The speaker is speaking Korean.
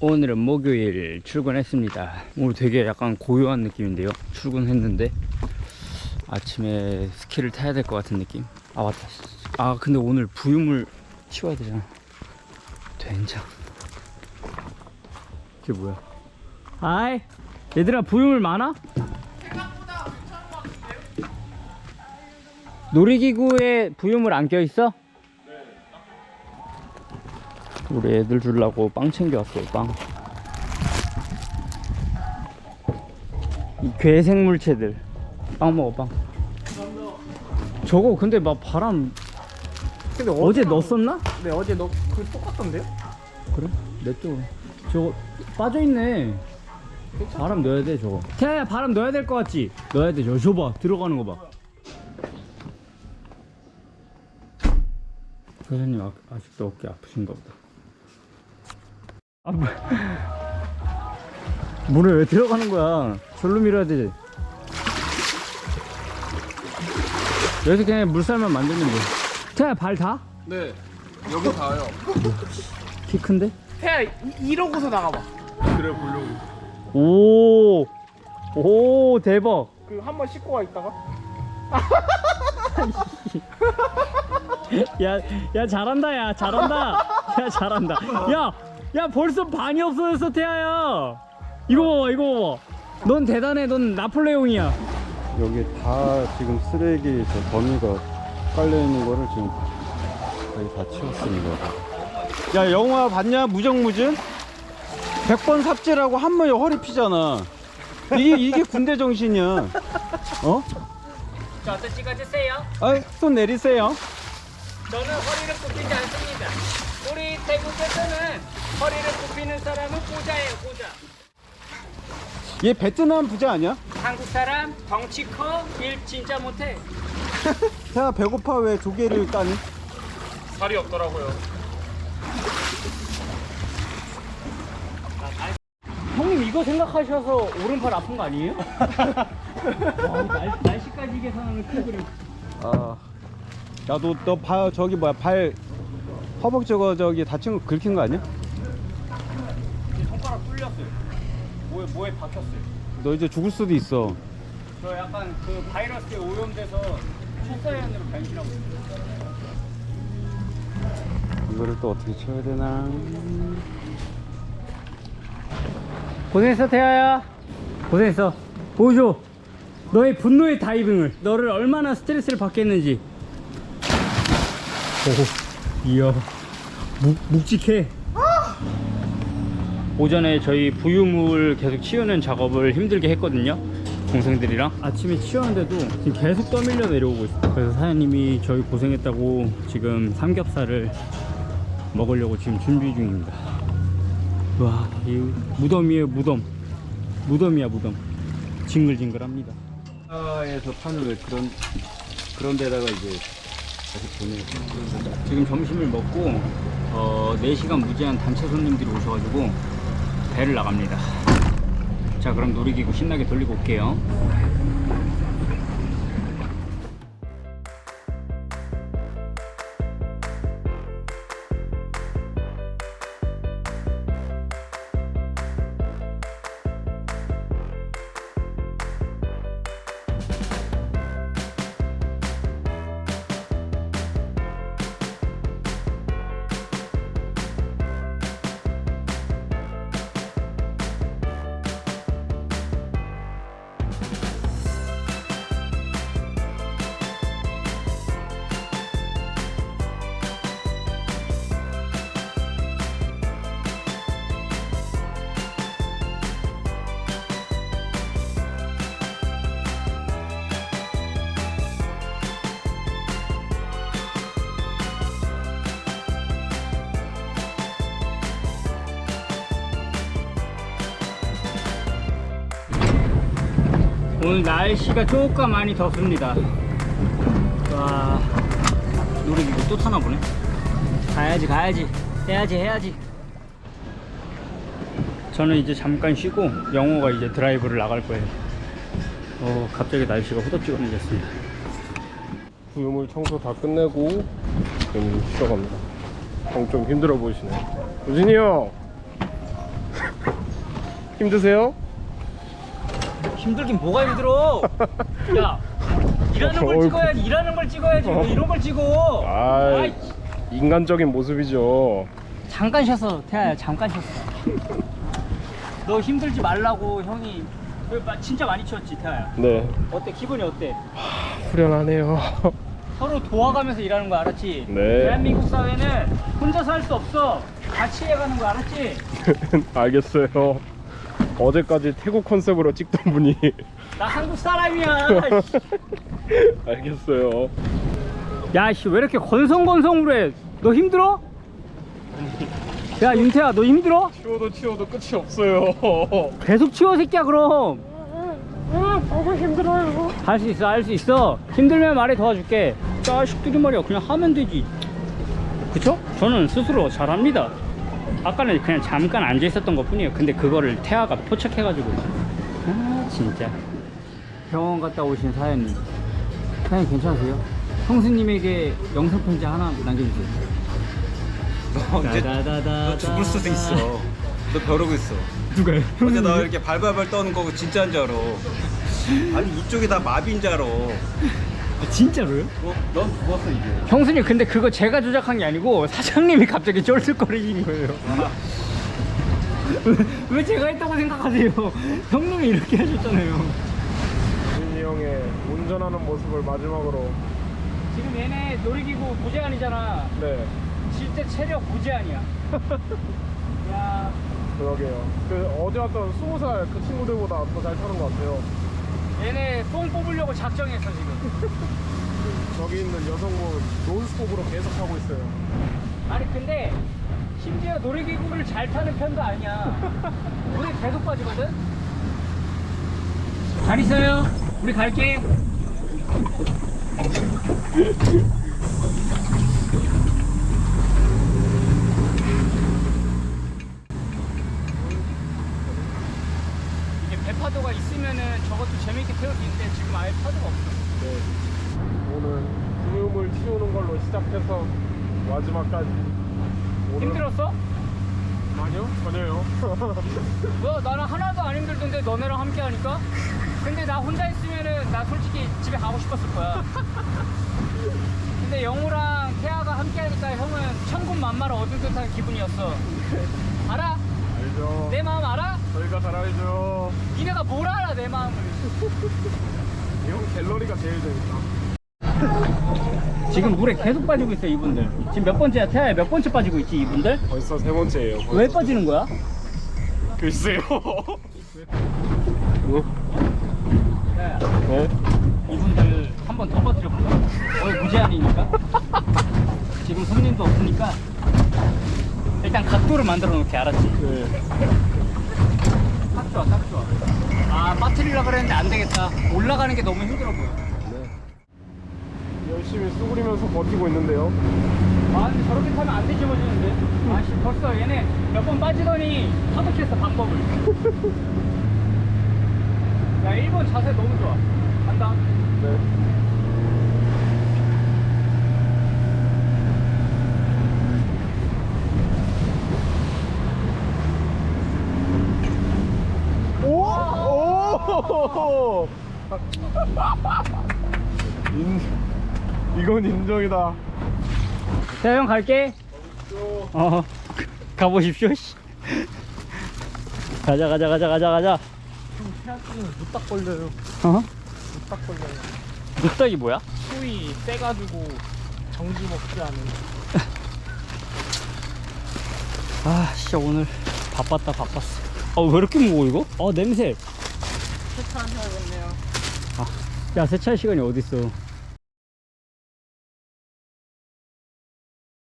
오늘은 목요일 출근했습니다. 오늘 되게 약간 고요한 느낌인데요. 출근했는데 아침에 스키를 타야 될 것 같은 느낌. 아 맞다. 아 근데 오늘 부유물 치워야 되잖아. 된장. 이게 뭐야? 하이. 얘들아 부유물 많아? 놀이기구에 부유물 안 껴있어? 우리 애들 주려고 빵 챙겨왔어요 빵. 이 괴생물체들 빵 먹어 빵. 저거 근데 막 바람 근데 어제 넣었었나? 네 어제 너그 똑같던데요? 그래? 냅둬. 저거 빠져있네. 바람 넣어야 돼, 저거. 태아야, 바람 넣어야 될 것 같지? 넣어야 돼, 저, 저 봐. 들어가는 거 봐. 사장님, 아, 아직도 어깨 아프신가 보다. 아, 뭐. 물에 왜 들어가는 거야? 절로 밀어야 되지. 여기서 그냥 물살만 만들면 돼. 태아야, 발 다? 네 여기 닿아요 키 큰데? 태야 이- 이러고서 나가봐 그래 보려고 오, 오, 대박. 그 한 번 씻고 가 있다가 야, 야, 잘한다, 야, 잘한다. 야, 잘한다. 야, 야, 벌써 반이 없어졌어, 태아야. 이거 봐봐, 이거 봐봐. 넌 대단해, 넌 나폴레옹이야. 여기 다 지금 쓰레기 저 더미가 깔려 있는 거를 지금 거의 다 치웠습니다. 야 영화 봤냐 무정무진? 100번 삽질하고 한 번에 허리 피잖아. 이게 이게 군대 정신이야. 어? 자, 어떤 찍어주세요. 아손 내리세요. 저는 허리를 굽히지 않습니다. 우리 태국에서는 허리를 굽히는 사람은 부자예요, 부자. 얘 베트남 부자 아니야? 한국 사람 덩치 커, 일 진짜 못해. 자 배고파 왜 조개를 까니? 살이 없더라고요 형님 이거 생각하셔서 오른팔 아픈 거 아니에요? 와, 날, 날씨까지 계산하는 큰 그림. 아, 야너 너발 저기 뭐야 발 허벅 저거 저기 다친 거 긁힌 거 아니야? 손가락 뚫렸어요. 뭐에 뭐에 박혔어요. 너 이제 죽을 수도 있어. 저 약간 그 바이러스에 오염돼서 초사연으로 변신하고 있어요. 이거를 또 어떻게 쳐야 되나? 고생했어 태아야. 고생했어. 보여줘. 너의 분노의 다이빙을. 너를 얼마나 스트레스를 받겠는지. 오, 이야, 묵, 묵직해. 오전에 저희 부유물 계속 치우는 작업을 힘들게 했거든요. 동생들이랑 아침에 치웠는데도 지금 계속 떠밀려 내려오고 있어요. 그래서 사장님이 저희 고생했다고 지금 삼겹살을 먹으려고 지금 준비 중입니다. 와, 이 무덤이에요, 무덤. 무덤이야, 무덤. 징글징글합니다. 에서 파는 왜 그런 그런 데다가 이제 다시 보내. 지금 점심을 먹고 어, 4시간 무제한 단체 손님들이 오셔가지고 배를 나갑니다. 자, 그럼 놀이기구 신나게 돌리고 올게요. 오늘 날씨가 조금 많이 덥습니다. 와, 놀이기구 또 타나 보네. 가야지, 가야지. 해야지, 해야지. 저는 이제 잠깐 쉬고 영호가 이제 드라이브를 나갈 거예요. 어, 갑자기 날씨가 후덥지근해졌습니다. 구유물 청소 다 끝내고 지금 쉬러 갑니다 형 좀 힘들어 보이시네 우진이 형 힘드세요? 힘들긴 뭐가 힘들어? 야, 일하는 걸 어이구. 찍어야지. 일하는 걸 찍어야지. 왜 이런 걸 찍어? 아 아이, 인간적인 모습이죠. 잠깐 쉬었어, 태아야. 잠깐 쉬었어. 너 힘들지 말라고 형이 그 마- 진짜 많이 치웠지, 태아야. 네 어때? 기분이 어때? 후련하네요. 서로 도와가면서 일하는 거 알았지? 네. 대한민국 사회는 혼자서 할 수 없어. 같이 해가는 거 알았지? 알겠어요. 어제까지 태국 컨셉으로 찍던 분이 나 한국 사람이야. 알겠어요. 야, 씨, 왜 이렇게 건성건성으로 해? 너 힘들어? 야, 윤태야, 너 힘들어? 치워도 치워도 끝이 없어요. 계속 치워, 새끼야, 그럼. 너무 힘들어요. 할 수 있어, 할 수 있어. 힘들면 말해 도와줄게. 자식들이 말이야, 그냥 하면 되지. 그쵸? 저는 스스로 잘합니다. 아까는 그냥 잠깐 앉아 있었던 것 뿐이에요. 근데 그거를 태아가 포착해 가지고. 아, 진짜. 병원 갔다 오신 사연님. 사연님 괜찮으세요? 형수님에게 영상 편지 하나 남겨주세요. 너 다다다다. 너 죽을 수도 있어. 너 벼르고 있어. 누가요? 어제 나 이렇게 발발발 떠는 거 진짜인 줄 알아. 아니 이쪽이 다 마비인 줄 알아. 진짜로요? 너, 넌 죽었어 이제. 형수님 근데 그거 제가 조작한 게 아니고 사장님이 갑자기 쩔쩔거리신 거예요. 왜, 왜 제가 했다고 생각하세요? 형님이 이렇게 하셨잖아요. 윤이 형의 운전하는 모습을 마지막으로. 지금 얘네 놀이기구 무제한이잖아. 네. 실제 체력 무제한이야. 야. 그러게요. 그 어제 왔던 스무 살그 친구들보다 더 잘 타는 것 같아요. 얘네 똥 뽑으려고 작정했어 지금. 저기 있는 여성분 논스톱으로 계속 하고 있어요. 아니 근데 심지어 놀이기구를 잘 타는 편도 아니야. 물에 계속 빠지거든? 잘 있어요? 우리 갈게 파도가 있으면은 저것도 재밌게 태울 수 있는데 지금 아예 파도가 없어 네. 오늘 구유물 치우는 걸로 시작해서 마지막까지. 오늘- 힘들었어? 아니요 전혀요. 너 나랑 하나도 안 힘들던데 너네랑 함께 하니까? 근데 나 혼자 있으면은 나 솔직히 집에 가고 싶었을 거야. 근데 영우랑 태아가 함께 하니까 형은 천군 만마를 얻은 듯한 기분이었어. 알아? 알죠. 내 마음 알아? 저희가 잘 알죠. 니네가 뭘 알아 내 마음을. 형 갤러리가 제일 재밌다. 지금 물에 계속 빠지고 있어 이분들. 지금 몇 번째야 태아야 몇 번째 빠지고 있지 이분들? 벌써 세 번째예요. 벌써. 왜 빠지는 거야? 글쎄요. 태아야 네? 이분들 한 번더 빠뜨려 볼까? 거의 무제한이니까. 지금 손님도 없으니까 일단 각도를 만들어 놓게 알았지? 네. 딱 좋아 딱 좋아. 아 빠뜨리려 그랬는데 안 되겠다. 올라가는 게 너무 힘들어 보여. 열심히 쏘그리면서 버티고 있는데요. 아 근데 저렇게 타면 안 뒤집어지는데? 아씨 벌써 얘네 몇 번 빠지더니 터득했어 방법을. 야 1번 자세 너무 좋아. 간다. 네. 오! 인, 이건 인정이다. 자 형 갈게 어 가보십시오 씨. 가자 가자 가자 가자 가자 무딱 걸려요. 어? 무딱 걸려요. 늑닥이 뭐야? 소위 빼가지고 정지 먹지 않은. 아 진짜 오늘 바빴다 바빴어 아 왜 이렇게 무거워 이거? 아 냄새 세차하셔야겠네요. 야 세차할 시간이 어딨어